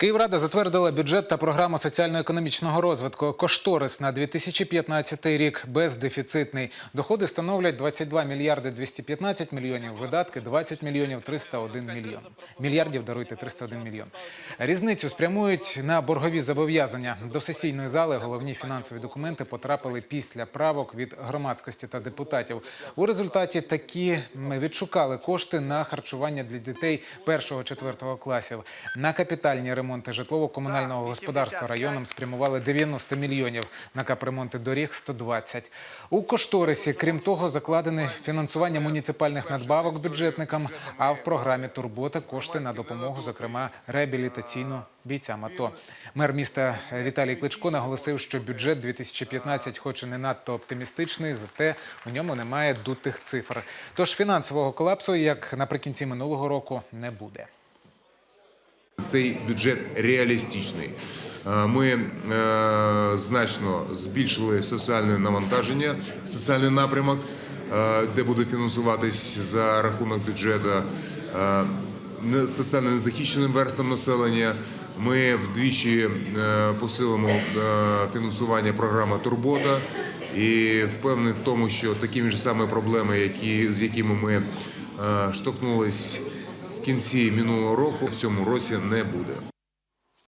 Київрада затвердила бюджет та програму соціально-економічного розвитку. Кошторис на 2015 рік бездефіцитний. Доходи становлять 22 мільярди 215 мільйонів, видатки 20 мільйонів 301 мільйон. Мільярдів, даруйте, 301 мільйон. Різницю спрямують на боргові зобов'язання. До сесійної зали головні фінансові документи потрапили після правок від громадськості та депутатів. У результаті такі м, відшукали кошти на харчування для дітей 1-4 класів. На капітальні ремонти житлово-комунального господарства районам спрямували 90 мільйонів, на капремонти доріг 120. У кошторисі, крім того, закладене фінансування муніципальних надбавок бюджетникам, а в програмі Турбота кошти на допомогу, зокрема реабілітаційну бійцям АТО. Мер міста Віталій Кличко наголосив, що бюджет 2015 хоч і не надто оптимістичний, зате у ньому немає дутих цифр. Тож фінансового колапсу, як наприкінці минулого року, не буде. Цей бюджет реалістичний. Е, Ми е, значно збільшили соціальне навантаження, соціальний напрямок, е, де буде фінансуватись за рахунок бюджету соціально незахищеним верстам населення. Ми вдвічі посилимо фінансування програми Турбота і впевнений в тому, що такими ж самими проблеми, які, з якими ми штовхнулись в кінці минулого року, в цьому році не буде.